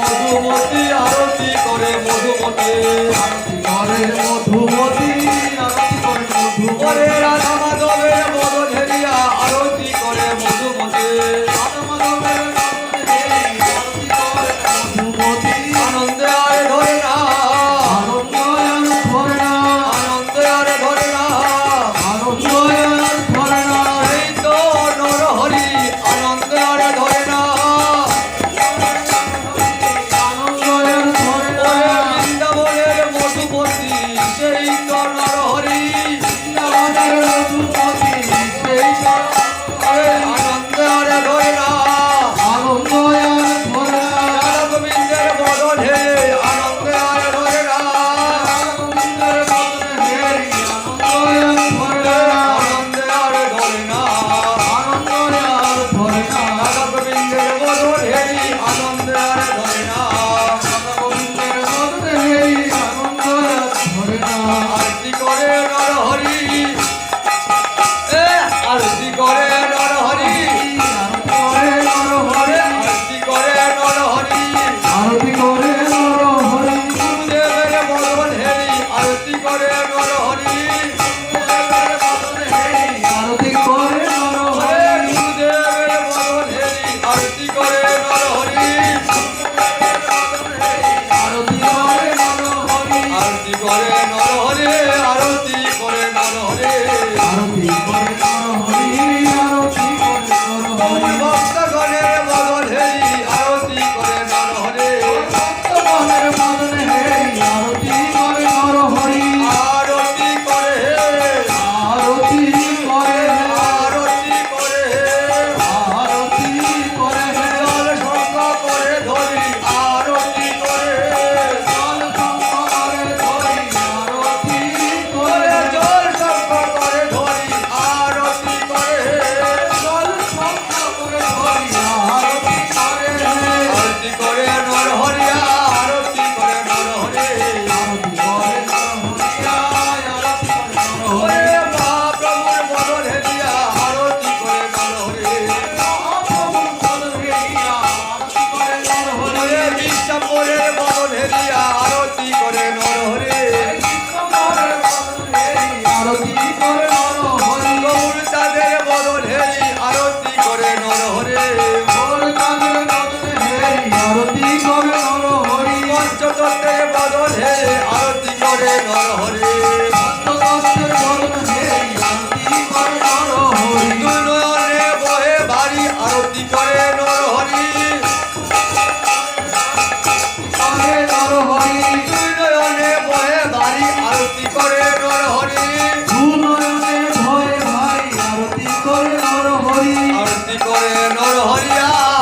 মধুমতি আরতি করে মধুমতি। করে নর হরি নর নর রঘুপতি সেই নর আরতি করে নরহরি কাপড়ের বদল আরতি করে নরহরে। আরতি আরতি করে নর হরি সুমরণে ভয় আরতি করে নর হরি আরতি করে নর হরিয়া